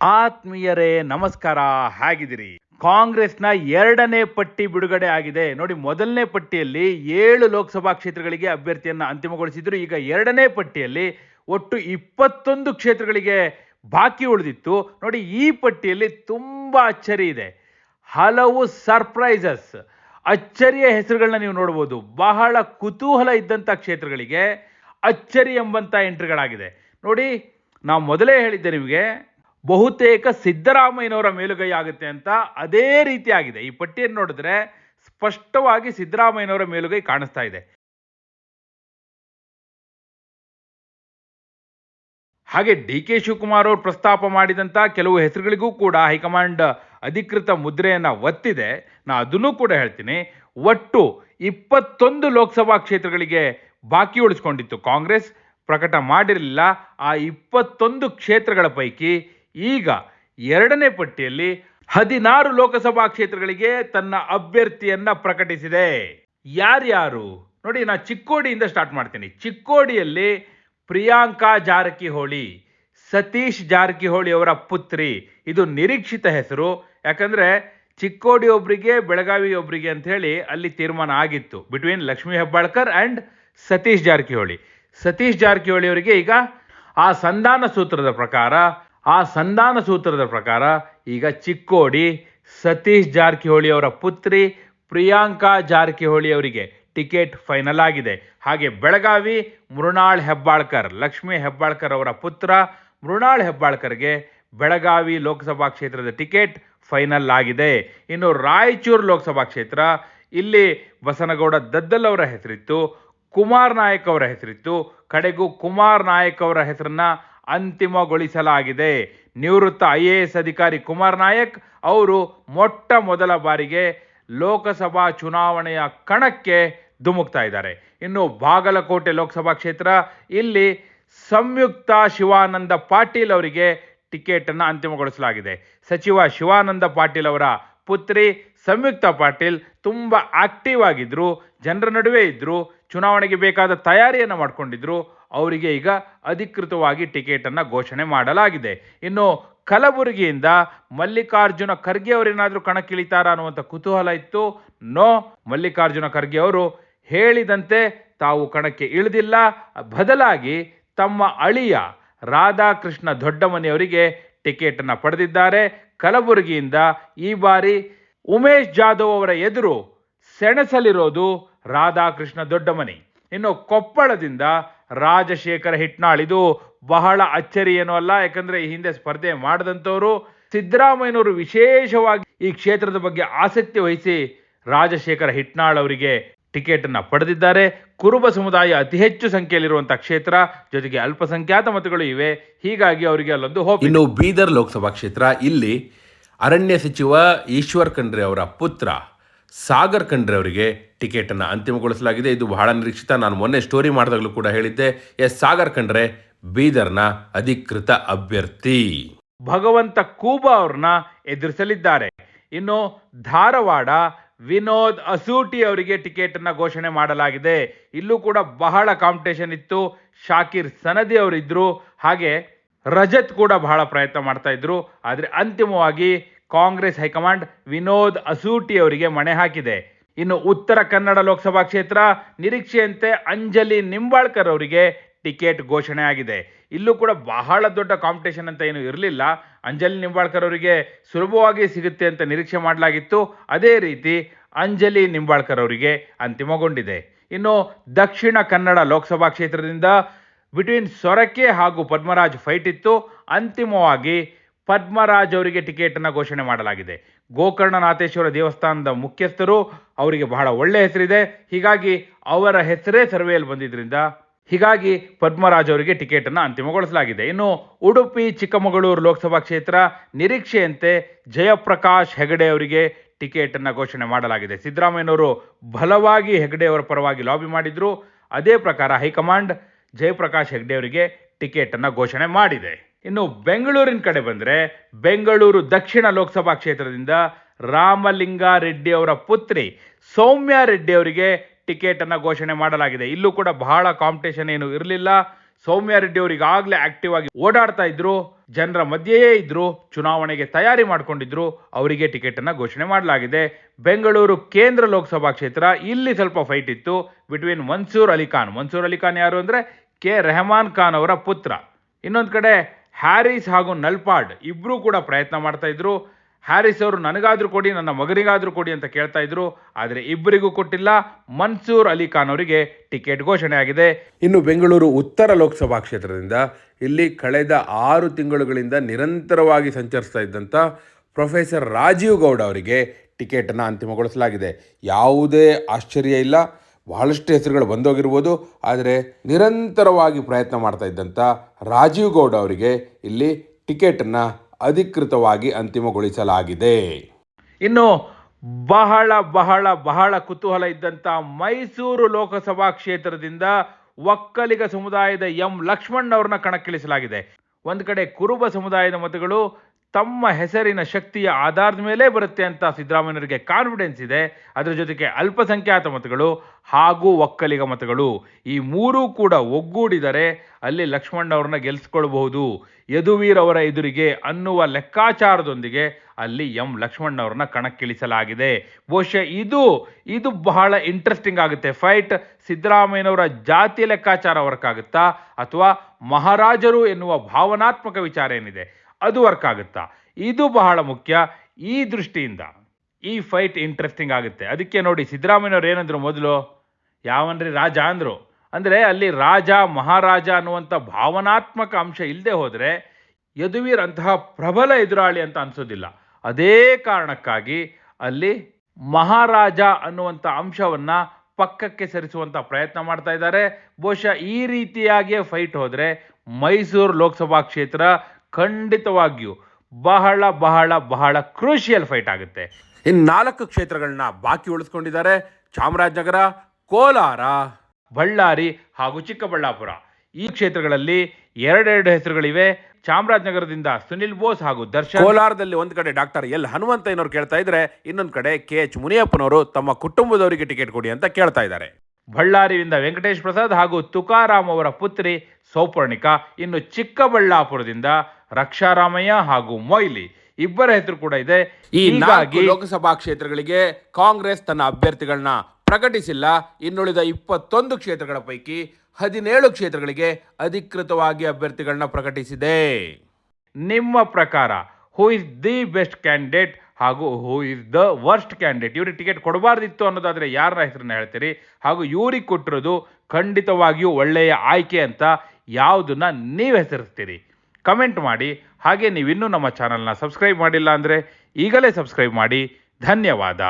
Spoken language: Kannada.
ಆತ್ಮೀಯರೇ, ನಮಸ್ಕಾರ. ಹೇಗಿದ್ದೀರಿ? ಕಾಂಗ್ರೆಸ್ನ ಎರಡನೇ ಪಟ್ಟಿ ಬಿಡುಗಡೆ ಆಗಿದೆ. ನೋಡಿ, ಮೊದಲನೇ ಪಟ್ಟಿಯಲ್ಲಿ ಏಳು ಲೋಕಸಭಾ ಕ್ಷೇತ್ರಗಳಿಗೆ ಅಭ್ಯರ್ಥಿಯನ್ನ ಅಂತಿಮಗೊಳಿಸಿದ್ರು. ಈಗ ಎರಡನೇ ಪಟ್ಟಿಯಲ್ಲಿ ಒಟ್ಟು ಇಪ್ಪತ್ತೊಂದು ಕ್ಷೇತ್ರಗಳಿಗೆ ಬಾಕಿ ಉಳಿದಿತ್ತು. ನೋಡಿ, ಈ ಪಟ್ಟಿಯಲ್ಲಿ ತುಂಬಾ ಅಚ್ಚರಿ ಇದೆ. ಹಲವು ಸರ್ಪ್ರೈಸಸ್, ಅಚ್ಚರಿಯ ಹೆಸರುಗಳನ್ನ ನೀವು ನೋಡ್ಬೋದು. ಬಹಳ ಕುತೂಹಲ ಇದ್ದಂಥ ಕ್ಷೇತ್ರಗಳಿಗೆ ಅಚ್ಚರಿ ಎಂಬಂಥ ಎಂಟ್ರಿಗಳಾಗಿದೆ. ನೋಡಿ, ನಾವು ಮೊದಲೇ ಹೇಳಿದ್ದೆ ನಿಮಗೆ ಬಹುತೇಕ ಸಿದ್ದರಾಮಯ್ಯನವರ ಮೇಲುಗೈ ಆಗುತ್ತೆ ಅಂತ ಅದೇ ರೀತಿಯಾಗಿದೆ. ಈ ಪಟ್ಟಿಯನ್ನು ನೋಡಿದ್ರೆ ಸ್ಪಷ್ಟವಾಗಿ ಸಿದ್ದರಾಮಯ್ಯನವರ ಮೇಲುಗೈ ಕಾಣಿಸ್ತಾ ಇದೆ. ಹಾಗೆ ಡಿ ಕೆ ಶಿವಕುಮಾರ್ ಅವರು ಪ್ರಸ್ತಾಪ ಮಾಡಿದಂಥ ಕೆಲವು ಹೆಸರುಗಳಿಗೂ ಕೂಡ ಹೈಕಮಾಂಡ್ ಅಧಿಕೃತ ಮುದ್ರೆಯನ್ನು ಒತ್ತಿದೆ. ನಾ ಅದನ್ನು ಕೂಡ ಹೇಳ್ತೀನಿ. ಒಟ್ಟು ಇಪ್ಪತ್ತೊಂದು ಲೋಕಸಭಾ ಕ್ಷೇತ್ರಗಳಿಗೆ ಬಾಕಿ ಉಳಿಸ್ಕೊಂಡಿತ್ತು ಕಾಂಗ್ರೆಸ್. ಪ್ರಕಟ ಮಾಡಿರಲಿಲ್ಲ. ಆ ಇಪ್ಪತ್ತೊಂದು ಕ್ಷೇತ್ರಗಳ ಪೈಕಿ ಈಗ ಎರಡನೇ ಪಟ್ಟಿಯಲ್ಲಿ ಹದಿನಾರು ಲೋಕಸಭಾ ಕ್ಷೇತ್ರಗಳಿಗೆ ತನ್ನ ಅಭ್ಯರ್ಥಿಯನ್ನ ಪ್ರಕಟಿಸಿದೆ. ಯಾರ್ಯಾರು? ನೋಡಿ, ನಾ ಚಿಕ್ಕೋಡಿಯಿಂದ ಸ್ಟಾರ್ಟ್ ಮಾಡ್ತೀನಿ. ಚಿಕ್ಕೋಡಿಯಲ್ಲಿ ಪ್ರಿಯಾಂಕಾ ಜಾರಕಿಹೊಳಿ, ಸತೀಶ್ ಜಾರಕಿಹೊಳಿ ಅವರ ಪುತ್ರಿ. ಇದು ನಿರೀಕ್ಷಿತ ಹೆಸರು. ಯಾಕಂದ್ರೆ ಚಿಕ್ಕೋಡಿ ಒಬ್ರಿಗೆ, ಬೆಳಗಾವಿ ಒಬ್ರಿಗೆ ಅಂತ ಹೇಳಿ ಅಲ್ಲಿ ತೀರ್ಮಾನ ಆಗಿತ್ತು. Between Lakshmi Hebbalkar and Satish Jarkiholi. Satish Jarkiholi ಅವರಿಗೆ ಈಗ ಆ ಸಂಧಾನ ಸೂತ್ರದ ಪ್ರಕಾರ ಆ ಸಂಧಾನ ಸೂತ್ರದ ಪ್ರಕಾರ ಈಗ ಚಿಕ್ಕೋಡಿ ಸತೀಶ್ ಜಾರಕಿಹೊಳಿ ಅವರ ಪುತ್ರಿ ಪ್ರಿಯಾಂಕಾ ಜಾರಕಿಹೊಳಿ ಅವರಿಗೆ ಟಿಕೆಟ್ ಫೈನಲ್ ಆಗಿದೆ. ಹಾಗೆ ಬೆಳಗಾವಿ ಮೃಣಾಳ್ ಹೆಬ್ಬಾಳ್ಕರ್, ಲಕ್ಷ್ಮೀ ಹೆಬ್ಬಾಳ್ಕರ್ ಅವರ ಪುತ್ರ ಮೃಣಾಳ್ ಹೆಬ್ಬಾಳ್ಕರ್ಗೆ ಬೆಳಗಾವಿ ಲೋಕಸಭಾ ಕ್ಷೇತ್ರದ ಟಿಕೆಟ್ ಫೈನಲ್ ಆಗಿದೆ. ಇನ್ನು ರಾಯಚೂರು ಲೋಕಸಭಾ ಕ್ಷೇತ್ರ, ಇಲ್ಲಿ ಬಸನಗೌಡ ದದ್ದಲ್ ಅವರ ಹೆಸರಿತ್ತು, ಕುಮಾರ್ ನಾಯಕ್ ಅವರ ಹೆಸರಿತ್ತು. ಕಡೆಗೂ ಕುಮಾರ್ ನಾಯಕ್ ಅವರ ಹೆಸರನ್ನ ಅಂತಿಮಗೊಳಿಸಲಾಗಿದೆ. ನಿವೃತ್ತ ಐ ಎ ಎಸ್ ಅಧಿಕಾರಿ ಕುಮಾರ್ ನಾಯಕ್ ಅವರು ಮೊಟ್ಟ ಮೊದಲ ಬಾರಿಗೆ ಲೋಕಸಭಾ ಚುನಾವಣೆಯ ಕಣಕ್ಕೆ ಧುಮುಕ್ತಾ ಇದ್ದಾರೆ. ಇನ್ನು ಬಾಗಲಕೋಟೆ ಲೋಕಸಭಾ ಕ್ಷೇತ್ರ, ಇಲ್ಲಿ ಸಂಯುಕ್ತ ಶಿವಾನಂದ ಪಾಟೀಲ್ ಅವರಿಗೆ ಟಿಕೆಟ್ ಅನ್ನು ಅಂತಿಮಗೊಳಿಸಲಾಗಿದೆ. ಸಚಿವ ಶಿವಾನಂದ ಪಾಟೀಲ್ ಅವರ ಪುತ್ರಿ ಸಂಯುಕ್ತ ಪಾಟೀಲ್ ತುಂಬ ಆಕ್ಟಿವ್ ಆಗಿದ್ರು, ಜನರ ನಡುವೆ ಇದ್ದರು ಚುನಾವಣೆಗೆ ಬೇಕಾದ ತಯಾರಿಯನ್ನು ಮಾಡಿಕೊಂಡಿದ್ರು ಅವರಿಗೆ ಈಗ ಅಧಿಕೃತವಾಗಿ ಟಿಕೆಟನ್ನು ಘೋಷಣೆ ಮಾಡಲಾಗಿದೆ. ಇನ್ನು ಕಲಬುರಗಿಯಿಂದ ಮಲ್ಲಿಕಾರ್ಜುನ ಖರ್ಗೆ ಅವರೇನಾದರೂ ಕಣಕ್ಕಿಳಿತಾರ ಅನ್ನುವಂಥ ಕುತೂಹಲ ಇತ್ತು. ನೋ, ಮಲ್ಲಿಕಾರ್ಜುನ ಖರ್ಗೆ ಅವರು ಹೇಳಿದಂತೆ ತಾವು ಕಣಕ್ಕೆ ಇಳಿದಿಲ್ಲ. ಬದಲಾಗಿ ತಮ್ಮ ಅಳಿಯ ರಾಧಾಕೃಷ್ಣ ದೊಡ್ಡಮನಿಯವರಿಗೆ ಟಿಕೆಟನ್ನು ಪಡೆದಿದ್ದಾರೆ. ಕಲಬುರಗಿಯಿಂದ ಈ ಬಾರಿ ಉಮೇಶ್ ಜಾಧವ್ ಅವರ ಎದುರು ಸೆಣಸಲಿರೋದು ರಾಧಾಕೃಷ್ಣ ದೊಡ್ಡಮನಿ. ಇನ್ನು ಕೊಪ್ಪಳದಿಂದ ರಾಜಶೇಖರ ಹಿಟ್ನಾಳ್. ಇದು ಬಹಳ ಅಚ್ಚರಿ ಏನೂ ಅಲ್ಲ, ಯಾಕಂದ್ರೆ ಈ ಹಿಂದೆ ಸ್ಪರ್ಧೆ ಮಾಡಿದಂಥವರು. ಸಿದ್ದರಾಮಯ್ಯನವರು ವಿಶೇಷವಾಗಿ ಈ ಕ್ಷೇತ್ರದ ಬಗ್ಗೆ ಆಸಕ್ತಿ ವಹಿಸಿ ರಾಜಶೇಖರ ಹಿಟ್ನಾಳ್ ಅವರಿಗೆ ಟಿಕೆಟ್ ಅನ್ನ ಪಡೆದಿದ್ದಾರೆ. ಕುರುಬ ಸಮುದಾಯ ಅತಿ ಹೆಚ್ಚು ಸಂಖ್ಯೆಯಲ್ಲಿರುವಂತಹ ಕ್ಷೇತ್ರ, ಜೊತೆಗೆ ಅಲ್ಪಸಂಖ್ಯಾತ ಮತಗಳು ಇವೆ. ಹೀಗಾಗಿ ಅವರಿಗೆ ಅಲ್ಲೊಂದು ಹೋಗಿ ಇನ್ನು ಬೀದರ್ ಲೋಕಸಭಾ ಕ್ಷೇತ್ರ, ಇಲ್ಲಿ ಅರಣ್ಯ ಸಚಿವ ಈಶ್ವರ್ ಖಂಡ್ರೆ ಅವರ ಪುತ್ರ. ಸಾಗರ್ ಖಂಡ್ರೆ ಅವರಿಗೆ ಟಿಕೆಟನ್ನು ಅಂತಿಮಗೊಳಿಸಲಾಗಿದೆ. ಇದು ಬಹಳ ನಿರೀಕ್ಷಿತ. ನಾನು ಮೊನ್ನೆ ಸ್ಟೋರಿ ಮಾಡಿದಾಗಲೂ ಕೂಡ ಹೇಳಿದ್ದೆ. ಎಸ್ ಸಾಗರ್ ಖಂಡ್ರೆ, ಬೀದರ್ನ ಅಧಿಕೃತ ಅಭ್ಯರ್ಥಿ. ಭಗವಂತ ಕೂಬಾ ಅವ್ರನ್ನ ಎದುರಿಸಲಿದ್ದಾರೆ. ಇನ್ನು ಧಾರವಾಡ ವಿನೋದ್ ಅಸೂಟಿ ಅವರಿಗೆ ಟಿಕೆಟ್ ಅನ್ನ ಘೋಷಣೆ ಮಾಡಲಾಗಿದೆ. ಇಲ್ಲೂ ಕೂಡ ಬಹಳ ಕಾಂಪಿಟೇಷನ್ ಇತ್ತು. ಶಾಕಿರ್ ಸನದಿ ಅವರಿದ್ರು. ಹಾಗೆ ರಜತ್ ಕೂಡ ಬಹಳ ಪ್ರಯತ್ನ ಮಾಡ್ತಾ ಇದ್ರು. ಆದರೆ ಅಂತಿಮವಾಗಿ ಕಾಂಗ್ರೆಸ್ ಹೈಕಮಾಂಡ್ ವಿನೋದ್ ಅಸೂಟಿ ಅವರಿಗೆ ಮಣೆ ಹಾಕಿದೆ. ಇನ್ನು ಉತ್ತರ ಕನ್ನಡ ಲೋಕಸಭಾ ಕ್ಷೇತ್ರ ನಿರೀಕ್ಷೆಯಂತೆ ಅಂಜಲಿ ನಿಂಬಾಳ್ಕರ್ ಅವರಿಗೆ ಟಿಕೆಟ್ ಘೋಷಣೆ ಆಗಿದೆ. ಇಲ್ಲೂ ಕೂಡ ಬಹಳ ದೊಡ್ಡ ಕಾಂಪಿಟೇಷನ್ ಅಂತ ಏನು ಇರಲಿಲ್ಲ. ಅಂಜಲಿ ನಿಂಬಾಳ್ಕರ್ ಅವರಿಗೆ ಸುಲಭವಾಗಿ ಸಿಗುತ್ತೆ ಅಂತ ನಿರೀಕ್ಷೆ ಮಾಡಲಾಗಿತ್ತು. ಅದೇ ರೀತಿ ಅಂಜಲಿ ನಿಂಬಾಳ್ಕರ್ ಅವರಿಗೆ ಅಂತಿಮಗೊಂಡಿದೆ. ಇನ್ನು ದಕ್ಷಿಣ ಕನ್ನಡ ಲೋಕಸಭಾ ಕ್ಷೇತ್ರದಿಂದ ಬಿಟ್ವೀನ್ ಸೊರಕೆ ಹಾಗೂ ಪದ್ಮರಾಜ್ ಫೈಟ್ ಇತ್ತು. ಅಂತಿಮವಾಗಿ ಪದ್ಮರಾಜ್ ಅವರಿಗೆ ಟಿಕೆಟ್ ಅನ್ನ ಘೋಷಣೆ ಮಾಡಲಾಗಿದೆ. ಗೋಕರ್ಣನಾಥೇಶ್ವರ ದೇವಸ್ಥಾನದ ಮುಖ್ಯಸ್ಥರು ಅವರಿಗೆ ಬಹಳ ಒಳ್ಳೆ ಹೆಸರಿದೆ. ಹೀಗಾಗಿ ಅವರ ಹೆಸರೇ ಸರ್ವೆಯಲ್ಲಿ ಬಂದಿದ್ದರಿಂದ ಹೀಗಾಗಿ ಪದ್ಮರಾಜ್ ಅವರಿಗೆ ಟಿಕೆಟ್ ಅನ್ನು ಅಂತಿಮಗೊಳಿಸಲಾಗಿದೆ. ಇನ್ನು ಉಡುಪಿ, ಚಿಕ್ಕಮಗಳೂರು ಲೋಕಸಭಾ ಕ್ಷೇತ್ರ ನಿರೀಕ್ಷೆಯಂತೆ ಜಯಪ್ರಕಾಶ್ ಹೆಗಡೆ ಅವರಿಗೆ ಟಿಕೆಟ್ ಅನ್ನ ಘೋಷಣೆ ಮಾಡಲಾಗಿದೆ. ಸಿದ್ದರಾಮಯ್ಯನವರು ಬಲವಾಗಿ ಹೆಗಡೆ ಅವರ ಪರವಾಗಿ ಲಾಬಿ ಮಾಡಿದ್ರು. ಅದೇ ಪ್ರಕಾರ ಹೈಕಮಾಂಡ್ ಜಯಪ್ರಕಾಶ್ ಹೆಗಡೆ ಅವರಿಗೆ ಟಿಕೆಟ್ ಅನ್ನ ಘೋಷಣೆ ಮಾಡಿದೆ. ಇನ್ನು ಬೆಂಗಳೂರಿನ ಕಡೆ ಬಂದರೆ ಬೆಂಗಳೂರು ದಕ್ಷಿಣ ಲೋಕಸಭಾ ಕ್ಷೇತ್ರದಿಂದ ರಾಮಲಿಂಗಾರೆಡ್ಡಿ ಅವರ ಪುತ್ರಿ ಸೌಮ್ಯ ರೆಡ್ಡಿ ಅವರಿಗೆ ಟಿಕೆಟನ್ನು ಘೋಷಣೆ ಮಾಡಲಾಗಿದೆ. ಇಲ್ಲೂ ಕೂಡ ಬಹಳ ಕಾಂಪಿಟೇಷನ್ ಏನು ಇರಲಿಲ್ಲ. ಸೌಮ್ಯ ರೆಡ್ಡಿ ಅವರು ಈಗಾಗಲೇ ಆಕ್ಟಿವ್ ಆಗಿ ಓಡಾಡ್ತಾ ಇದ್ರು. ಜನರ ಮಧ್ಯೆಯೇ ಇದ್ರು. ಚುನಾವಣೆಗೆ ತಯಾರಿ ಮಾಡ್ಕೊಂಡಿದ್ರು. ಅವರಿಗೆ ಟಿಕೆಟ್ ಅನ್ನ ಘೋಷಣೆ ಮಾಡಲಾಗಿದೆ. ಬೆಂಗಳೂರು ಕೇಂದ್ರ ಲೋಕಸಭಾ ಕ್ಷೇತ್ರ ಇಲ್ಲಿ ಸ್ವಲ್ಪ ಫೈಟ್ ಇತ್ತು. ಬಿಟ್ವೀನ್ ಮನ್ಸೂರ್ ಅಲಿ ಖಾನ್. ಮನ್ಸೂರ್ ಅಲಿ ಖಾನ್ ಯಾರು ಅಂದ್ರೆ ಕೆ. ರೆಹಮಾನ್ ಖಾನ್ ಅವರ ಪುತ್ರ. ಇನ್ನೊಂದು ಕಡೆ ಹ್ಯಾರಿಸ್ ಹಾಗೂ ನಲ್ಪಾಡ್ ಇಬ್ಬರೂ ಕೂಡ ಪ್ರಯತ್ನ ಮಾಡ್ತಾ ಇದ್ರು. ಹ್ಯಾರಿಸ್ ಅವರು ನನಗಾದರೂ ಕೊಡಿ, ನನ್ನ ಮಗನಿಗಾದರೂ ಕೊಡಿ ಅಂತ ಕೇಳ್ತಾ ಇದ್ರು. ಆದರೆ ಇಬ್ಬರಿಗೂ ಕೊಟ್ಟಿಲ್ಲ. ಮನ್ಸೂರ್ ಅಲಿ ಖಾನ್ ಅವರಿಗೆ ಟಿಕೆಟ್ ಘೋಷಣೆ ಆಗಿದೆ. ಇನ್ನು ಬೆಂಗಳೂರು ಉತ್ತರ ಲೋಕಸಭಾ ಕ್ಷೇತ್ರದಿಂದ ಇಲ್ಲಿ ಕಳೆದ ಆರು ತಿಂಗಳುಗಳಿಂದ ನಿರಂತರವಾಗಿ ಸಂಚರಿಸ್ತಾ ಇದ್ದಂಥ ಪ್ರೊಫೆಸರ್ ರಾಜೀವ್ ಗೌಡ ಅವರಿಗೆ ಟಿಕೆಟನ್ನು ಅಂತಿಮಗೊಳಿಸಲಾಗಿದೆ. ಯಾವುದೇ ಆಶ್ಚರ್ಯ ಇಲ್ಲ. ಬಹಳಷ್ಟು ಹೆಸರುಗಳು ಬಂದೋಗಿರ್ಬೋದು. ಆದರೆ ನಿರಂತರವಾಗಿ ಪ್ರಯತ್ನ ಮಾಡ್ತಾ ಇದ್ದಂಥ ರಾಜೀವ್ ಗೌಡ ಅವರಿಗೆ ಇಲ್ಲಿ ಟಿಕೆಟನ್ನು ಅಧಿಕೃತವಾಗಿ ಅಂತಿಮಗೊಳಿಸಲಾಗಿದೆ. ಇನ್ನು ಬಹಳ ಬಹಳ ಬಹಳ ಕುತೂಹಲ ಇದ್ದಂಥ ಮೈಸೂರು ಲೋಕಸಭಾ ಕ್ಷೇತ್ರದಿಂದ ಒಕ್ಕಲಿಗ ಸಮುದಾಯದ ಎಂ ಲಕ್ಷ್ಮಣ್ ಅವ್ರನ್ನ ಕಣಕ್ಕಿಳಿಸಲಾಗಿದೆ. ಒಂದು ಕಡೆ ಕುರುಬ ಸಮುದಾಯದ ಮತಗಳು ತಮ್ಮ ಹೆಸರಿನ ಶಕ್ತಿಯ ಆಧಾರದ ಮೇಲೆ ಬರುತ್ತೆ ಅಂತ ಸಿದ್ದರಾಮಯ್ಯನವರಿಗೆ ಕಾನ್ಫಿಡೆನ್ಸ್ ಇದೆ. ಅದರ ಜೊತೆಗೆ ಅಲ್ಪಸಂಖ್ಯಾತ ಮತಗಳು ಹಾಗೂ ಒಕ್ಕಲಿಗ ಮತಗಳು ಈ ಮೂರೂ ಕೂಡ ಒಗ್ಗೂಡಿದರೆ ಅಲ್ಲಿ ಲಕ್ಷ್ಮಣ್ ಅವ್ರನ್ನ ಗೆಲ್ಲಿಸ್ಕೊಳ್ಬಹುದು ಯದುವೀರ್ ಅವರ ಎದುರಿಗೆ ಅನ್ನುವ ಲೆಕ್ಕಾಚಾರದೊಂದಿಗೆ ಅಲ್ಲಿ ಎಂ ಲಕ್ಷ್ಮಣ್ ಅವ್ರನ್ನ ಕಣಕ್ಕಿಳಿಸಲಾಗಿದೆ. ಬಹುಶಃ ಇದು ಇದು ಬಹಳ ಇಂಟ್ರೆಸ್ಟಿಂಗ್ ಆಗುತ್ತೆ. ಫೈಟ್ ಸಿದ್ದರಾಮಯ್ಯನವರ ಜಾತಿ ಲೆಕ್ಕಾಚಾರ ವರ್ಕ್ ಆಗುತ್ತಾ ಅಥವಾ ಮಹಾರಾಜರು ಎನ್ನುವ ಭಾವನಾತ್ಮಕ ವಿಚಾರ ಏನಿದೆ? ಅದು ವರ್ಕ್ ಆಗುತ್ತಾ? ಇದು ಬಹಳ ಮುಖ್ಯ. ಈ ದೃಷ್ಟಿಯಿಂದ ಈ ಫೈಟ್ ಇಂಟ್ರೆಸ್ಟಿಂಗ್ ಆಗುತ್ತೆ. ಅದಕ್ಕೆ ನೋಡಿ ಸಿದ್ದರಾಮಯ್ಯವ್ರು ಏನಂದ್ರು ಮೊದಲು? ಯಾವನ್ರಿ ರಾಜ ಅಂದರು. ಅಂದರೆ ಅಲ್ಲಿ ರಾಜ, ಮಹಾರಾಜ ಅನ್ನುವಂಥ ಭಾವನಾತ್ಮಕ ಅಂಶ ಇಲ್ಲದೆ ಹೋದರೆ ಯದುವೀರ್ ಅಂತಹ ಪ್ರಬಲ ಎದುರಾಳಿ ಅಂತ ಅನ್ಸೋದಿಲ್ಲ. ಅದೇ ಕಾರಣಕ್ಕಾಗಿ ಅಲ್ಲಿ ಮಹಾರಾಜ ಅನ್ನುವಂಥ ಅಂಶವನ್ನು ಪಕ್ಕಕ್ಕೆ ಸರಿಸುವಂಥ ಪ್ರಯತ್ನ ಮಾಡ್ತಾ ಇದ್ದಾರೆ. ಬಹುಶಃ ಈ ರೀತಿಯಾಗಿಯೇ ಫೈಟ್ ಹೋದರೆ ಮೈಸೂರು ಲೋಕಸಭಾ ಕ್ಷೇತ್ರ ಖಂಡಿತವಾಗಿಯೂ ಬಹಳ ಬಹಳ ಬಹಳ ಕ್ರೂಷಿಯಲ್ ಫೈಟ್ ಆಗುತ್ತೆ. ಇನ್ನು ನಾಲ್ಕು ಕ್ಷೇತ್ರಗಳನ್ನ ಬಾಕಿ ಉಳಿಸ್ಕೊಂಡಿದ್ದಾರೆ ಚಾಮರಾಜನಗರ ಕೋಲಾರ. ಬಳ್ಳಾರಿ ಹಾಗೂ ಚಿಕ್ಕಬಳ್ಳಾಪುರ. ಈ ಕ್ಷೇತ್ರಗಳಲ್ಲಿ ಎರಡೆರಡು ಹೆಸರುಗಳಿವೆ. ಚಾಮರಾಜನಗರದಿಂದ ಸುನಿಲ್ ಬೋಸ್ ಹಾಗೂ ದರ್ಶನ್. ಕೋಲಾರದಲ್ಲಿ ಒಂದು ಕಡೆ ಡಾಕ್ಟರ್ ಎಲ್ ಹನುಮಂತ ಹನುಮಂತಯ್ಯನವರು ಕೇಳ್ತಾ ಇದ್ರೆ ಇನ್ನೊಂದು ಕಡೆ ಕೆ ಎಚ್ ಮುನಿಯಪ್ಪನವರು ತಮ್ಮ ಕುಟುಂಬದವರಿಗೆ ಟಿಕೆಟ್ ಕೊಡಿ ಅಂತ ಕೇಳ್ತಾ ಇದ್ದಾರೆ. ಬಳ್ಳಾರಿಯಿಂದ ವೆಂಕಟೇಶ್ ಪ್ರಸಾದ್ ಹಾಗೂ ತುಕಾರಾಮ್ ಅವರ ಪುತ್ರಿ ಸೌಪರ್ಣಿಕಾ ಇನ್ನು ಚಿಕ್ಕಬಳ್ಳಾಪುರದಿಂದ ರಕ್ಷಾರಾಮಯ್ಯ ಹಾಗೂ ಮೊಯ್ಲಿ ಇಬ್ಬರ ಹೆಸರು ಕೂಡ ಇದೆ. ಈ ನಾಲ್ಕು ಹೀಗಾಗಿ ಲೋಕಸಭಾ ಕ್ಷೇತ್ರಗಳಿಗೆ ಕಾಂಗ್ರೆಸ್ ತನ್ನ ಅಭ್ಯರ್ಥಿಗಳನ್ನ ಪ್ರಕಟಿಸಿಲ್ಲ. ಇನ್ನುಳಿದ ಇಪ್ಪತ್ತೊಂದು ಕ್ಷೇತ್ರಗಳ ಪೈಕಿ ಹದಿನೇಳು ಕ್ಷೇತ್ರಗಳಿಗೆ ಅಧಿಕೃತವಾಗಿ ಅಭ್ಯರ್ಥಿಗಳನ್ನ ಪ್ರಕಟಿಸಿದೆ. ನಿಮ್ಮ ಪ್ರಕಾರ who is the best candidate ಹಾಗೂ who is the worst candidate ಇವ್ರಿಗೆ ಟಿಕೆಟ್ ಕೊಡಬಾರ್ದಿತ್ತು ಅನ್ನೋದಾದರೆ ಯಾರ ಹೆಸರನ್ನ ಹೇಳ್ತೀರಿ? ಹಾಗೂ ಇವ್ರಿಗೆ ಕೊಟ್ಟಿರೋದು ಖಂಡಿತವಾಗಿಯೂ ಒಳ್ಳೆಯ ಆಯ್ಕೆ ಅಂತ ಯಾವುದನ್ನ ನೀವು ಹೆಸರಿಸ್ತೀರಿ? ಕಮೆಂಟ್ ಮಾಡಿ. ಹಾಗೆ ನೀವಿನ್ನೂ ನಮ್ಮ ಚಾನಲ್ನ ಸಬ್ಸ್ಕ್ರೈಬ್ ಮಾಡಿಲ್ಲ ಅಂದರೆ ಈಗಲೇ ಸಬ್ಸ್ಕ್ರೈಬ್ ಮಾಡಿ. ಧನ್ಯವಾದ.